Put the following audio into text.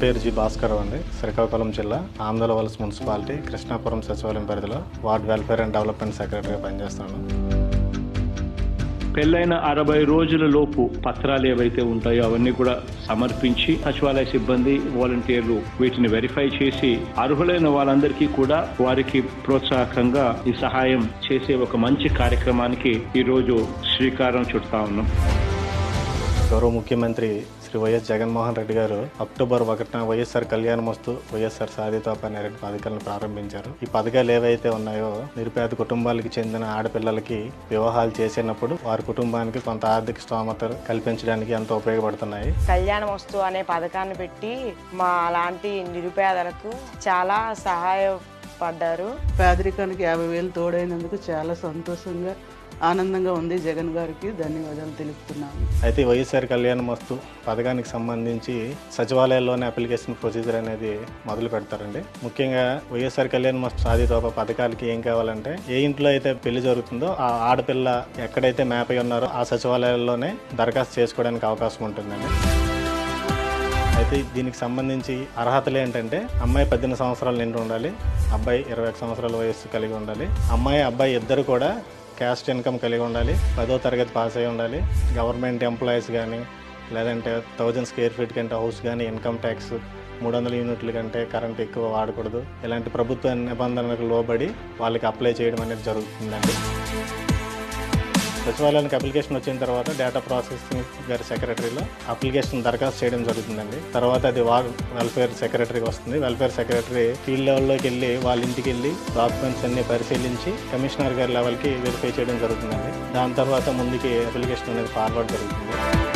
పేరు జి భాస్కర్ అండి. శ్రీకాకుళం జిల్లా ఆంధ్ర వలస మున్సిపాలిటీ కృష్ణాపురం సచివాలయం పరిధిలో వార్డ్ వెల్ఫేర్ అండ్ డెవలప్మెంట్ సెక్రటరీగా పనిచేస్తాను పెళ్ళైన అరవై రోజుల లోపు పత్రాలు ఏవైతే ఉంటాయో అవన్నీ కూడా సమర్పించి సచివాలయ సిబ్బంది వాలంటీర్లు వీటిని వెరిఫై చేసి అర్హులైన వాళ్ళందరికీ కూడా వారికి ప్రోత్సాహకంగా ఈ సహాయం చేసే ఒక మంచి కార్యక్రమానికి ఈరోజు శ్రీకారం చుడతా ఉన్నాం. గౌరవ ముఖ్యమంత్రి శ్రీ వైఎస్ జగన్మోహన్ రెడ్డి గారు అక్టోబర్ ఒకటిన వైఎస్ఆర్ కళ్యాణ మస్తు వైఎస్ఆర్ సాధితోప అనే రెండు పథకాలను ప్రారంభించారు. ఈ పథకాలు ఏవైతే ఉన్నాయో నిరుపేద కుటుంబాలకి చెందిన ఆడపిల్లలకి వివాహాలు చేసినప్పుడు వారి కుటుంబానికి కొంత ఆర్థిక స్తోమత కల్పించడానికి ఎంతో ఉపయోగపడుతున్నాయి. కళ్యాణ వస్తు అనే పథకాన్ని పెట్టి మా లాంటి నిరుపేదలకు చాలా సహాయపడ్డారు. పేదరికానికి యాభై వేలు తోడైనందుకు చాలా సంతోషంగా ఆనందంగా ఉంది. జగన్ గారికి ధన్యవాదాలు తెలుపుతున్నాను అయితే వైఎస్ఆర్ కళ్యాణ మస్తు పథకానికి సంబంధించి సచివాలయాల్లోనే అప్లికేషన్ ప్రొసీజర్ అనేది మొదలు పెడతారండి. ముఖ్యంగా వైఎస్ఆర్ కళ్యాణ మస్తు సాధితోప పథకాలకి ఏం కావాలంటే ఏ ఇంట్లో అయితే పెళ్ళి జరుగుతుందో ఆ ఆడపిల్ల ఎక్కడైతే మ్యాప్ అయి ఉన్నారో ఆ సచివాలయాల్లోనే దరఖాస్తు చేసుకోవడానికి అవకాశం ఉంటుందండి. అయితే దీనికి సంబంధించి అర్హతలు ఏంటంటే అమ్మాయి పద్దెనిమిది సంవత్సరాలు నిండి ఉండాలి అబ్బాయి ఇరవై ఒక సంవత్సరాల వయస్సు కలిగి ఉండాలి అమ్మాయి అబ్బాయి ఇద్దరు కూడా క్యాస్ట్ ఇన్కమ్ కలిగి ఉండాలి పదో తరగతి పాస్ అయి ఉండాలి. గవర్నమెంట్ ఎంప్లాయీస్ కానీ లేదంటే థౌజండ్ స్క్వేర్ ఫీట్ కంటే హౌస్ కానీ ఇన్కమ్ ట్యాక్స్ మూడు వందల యూనిట్ల కంటే కరెంట్ ఎక్కువ వాడకూడదు. ఇలాంటి ప్రభుత్వ నిబంధనలకు లోబడి వాళ్ళకి అప్లై చేయడం అనేది జరుగుతుందండి. సచివాలయానికి అప్లికేషన్ వచ్చిన తర్వాత డేటా ప్రాసెసింగ్ గారి సెక్రటరీలో అప్లికేషన్ దరఖాస్తు చేయడం జరుగుతుందండి. తర్వాత అది వార్ వెల్ఫేర్ సెక్రటరీకి వస్తుంది. వెల్ఫేర్ సెక్రటరీ ఫీల్డ్ లెవెల్లోకి వెళ్ళి వాళ్ళ ఇంటికి వెళ్ళి డాక్యుమెంట్స్ అన్ని పరిశీలించి కమిషనర్ గారి లెవెల్కి వెరిఫై చేయడం జరుగుతుందండి. దాని తర్వాత ముందుకి అప్లికేషన్ అనేది ఫార్వర్డ్ జరుగుతుంది.